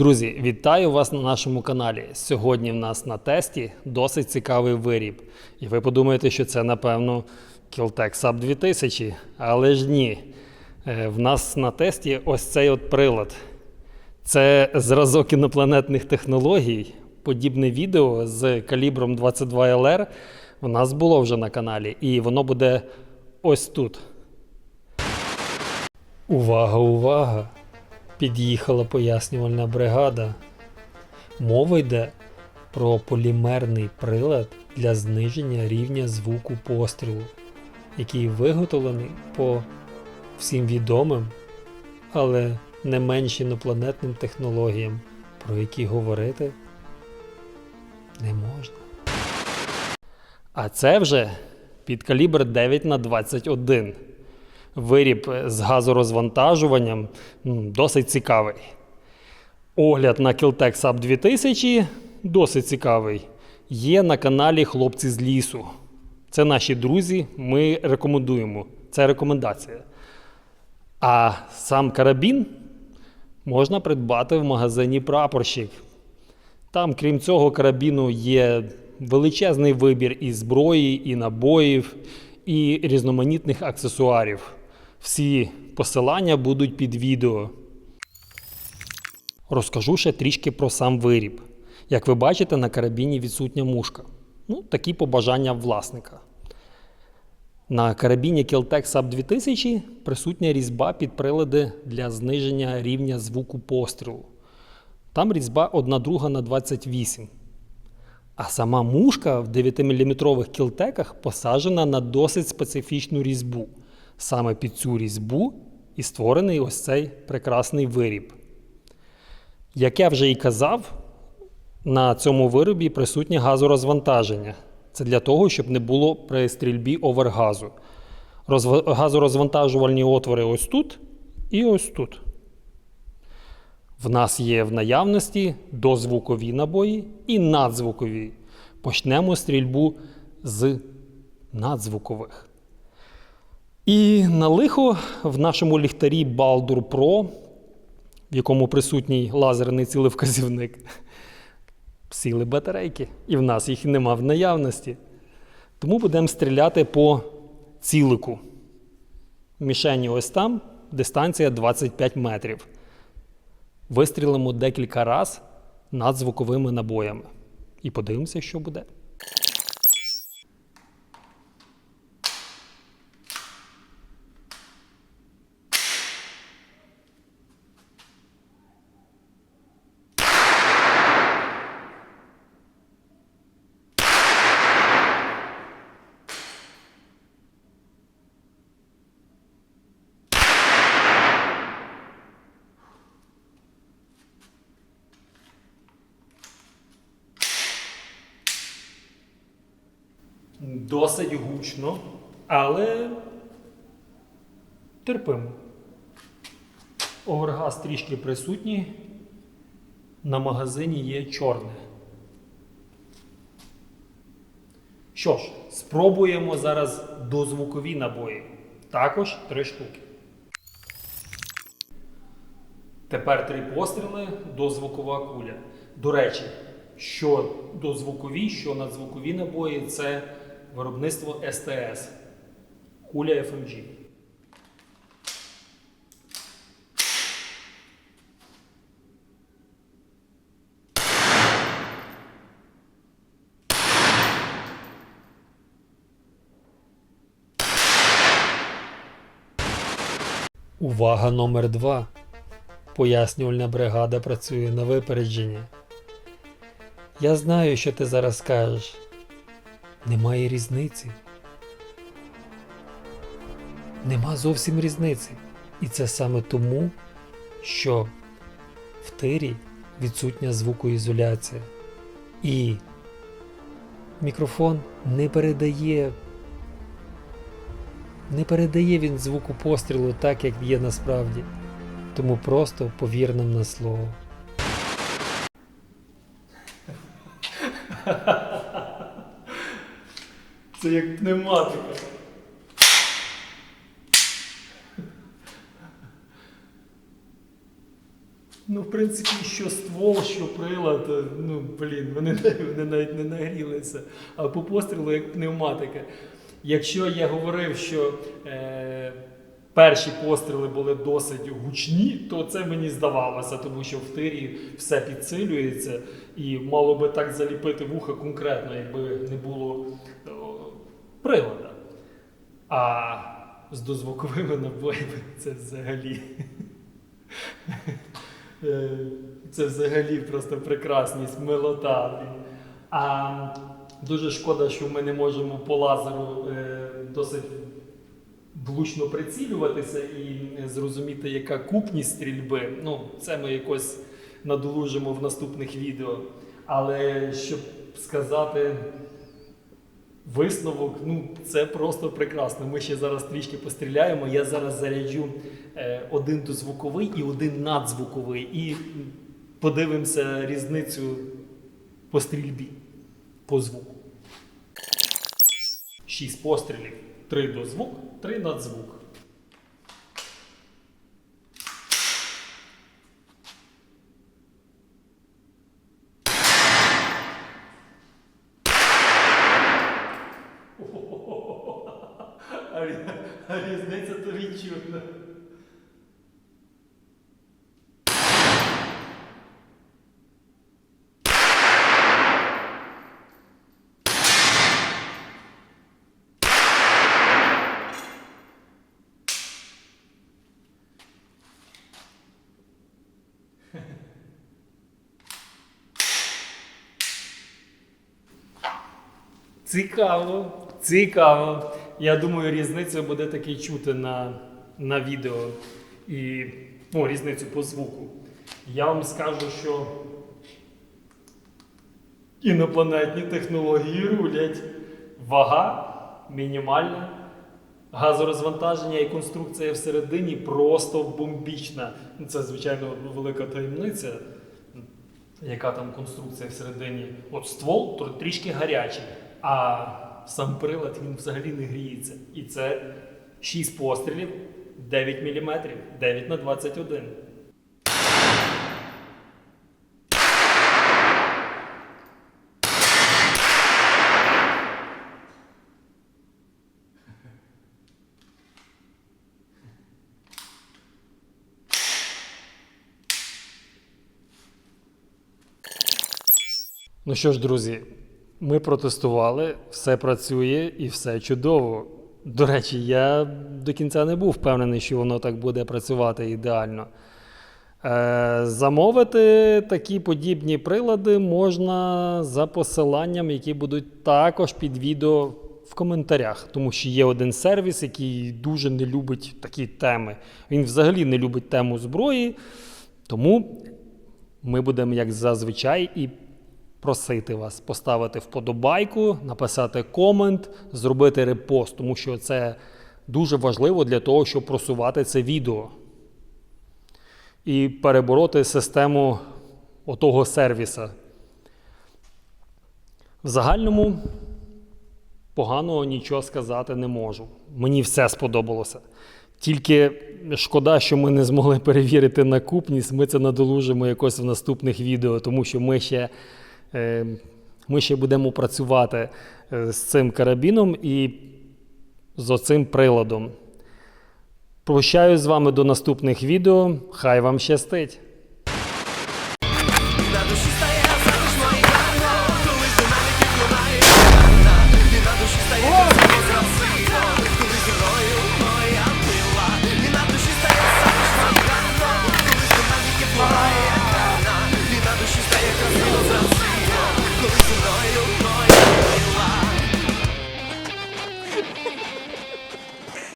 Друзі, вітаю вас на нашому каналі. Сьогодні в нас на тесті досить цікавий виріб. І ви подумаєте, що це, напевно, Kiltec Sub 2000. Але ж ні. Е, В нас на тесті ось цей от прилад. Це зразок інопланетних технологій. Подібне відео з калібром 22 LR у нас було вже на каналі, і воно буде ось тут. Увага, увага! Під'їхала пояснювальна бригада. Мова йде про полімерний прилад для зниження рівня звуку пострілу, який виготовлений по всім відомим, але не менш інопланетним технологіям, про які говорити не можна. А це вже під калібр 9 на 21 Виріб з газорозвантажуванням досить цікавий. Огляд на Kiltec Sub 2000 досить цікавий. Є на каналі Хлопці з лісу. Це наші друзі, ми рекомендуємо. Це рекомендація. А сам карабін можна придбати в магазині Прапорщик. Там, крім цього, карабіну є величезний вибір і зброї, і набоїв, і різноманітних аксесуарів. Всі посилання будуть під відео. Розкажу ще трішки про сам виріб. Як ви бачите, на карабіні відсутня мушка. Ну, такі побажання власника. На карабіні Kiltec Sub 2000 присутня різьба під прилади для зниження рівня звуку пострілу. Там різьба 1 друга на 28. А сама мушка в 9-мм кілтеках посаджена на досить специфічну різьбу. Саме під цю різьбу і створений ось цей прекрасний виріб. Як я вже і казав, на цьому виробі присутнє газорозвантаження. Це для того, щоб не було при стрільбі овергазу. Розв- Газорозвантажувальні отвори ось тут і ось тут. В нас є в наявності дозвукові набої і надзвукові. Почнемо стрільбу з надзвукових. І на лихо в нашому ліхтарі Baldur Pro, в якому присутній лазерний цілевказівник, сіли батарейки, і в нас їх нема в наявності. Тому будемо стріляти по цілику. Мішені ось там, дистанція 25 метрів. Вистрілимо декілька раз над звуковими набоями. І подивимося, що буде. Досить гучно, але терпимо. Овергаз трішки присутній. На магазині є чорне. Що ж, спробуємо зараз дозвукові набої. Також три штуки. Тепер три постріли дозвукова куля. До речі, що дозвукові, що надзвукові набої це виробництво СТС. Куля FMG. Увага номер 2 Пояснювальна бригада працює на випередження. Я знаю, що ти зараз скажеш. Немає різниці. Нема зовсім різниці. І це саме тому, що в тирі відсутня звукоізоляція. І мікрофон не передає. Не передає він звуку пострілу так, як є насправді. Тому просто повір нам на слово. Це як пневматика. Ну, в принципі, що ствол, що прилад, е, ну, блін, вони, вони навіть не нагрілися. А по пострілу як пневматика. Якщо я говорив, що е, перші постріли були досить гучні, то це мені здавалося, тому що в тирі все підсилюється і мало би так заліпити вуха конкретно, якби не було о, прилада. А з дозвуковими набоями це взагалі. Е, Це взагалі просто прекрасність, милота. А дуже шкода, що ми не можемо по лазеру е, досить влучно прицілюватися і зрозуміти, яка купність стрільби. Ну, це ми якось надолужимо в наступних відео. Але щоб сказати висновок, ну це просто прекрасно. Ми ще зараз трішки постріляємо. Я зараз заряджу е, один дозвуковий і один надзвуковий, і подивимося різницю по стрільбі, по звуку. Шість пострілів, три дозвук, три надзвук. різниця то відчутна. Цікаво, цікаво. Я думаю, різниця буде таки чути на, на відео і ну, різницю по звуку. Я вам скажу, що інопланетні технології рулять. Вага мінімальна, газорозвантаження і конструкція всередині просто бомбічна. Ну, Це, звичайно, велика таємниця яка там конструкція всередині. От ствол трішки гарячий, а сам прилад він взагалі не гріється. І це 6 пострілів, 9 мм, 9 на 21. Ну що ж, друзі, ми протестували, все працює і все чудово. До речі, я до кінця не був впевнений, що воно так буде працювати ідеально. Е, замовити такі подібні прилади можна за посиланням, які будуть також під відео в коментарях, тому що є один сервіс, який дуже не любить такі теми. Він взагалі не любить тему зброї, тому ми будемо, як зазвичай, і просити вас поставити вподобайку, написати комент, зробити репост, тому що це дуже важливо для того, щоб просувати це відео. І перебороти систему отого сервіса. В загальному поганого нічого сказати не можу. Мені все сподобалося. Тільки шкода, що ми не змогли перевірити накупність. Ми це надолужимо якось в наступних відео, тому що ми ще, ми ще будемо працювати е, з цим карабіном і з оцим приладом. Прощаюсь з вами до наступних відео. Хай вам щастить!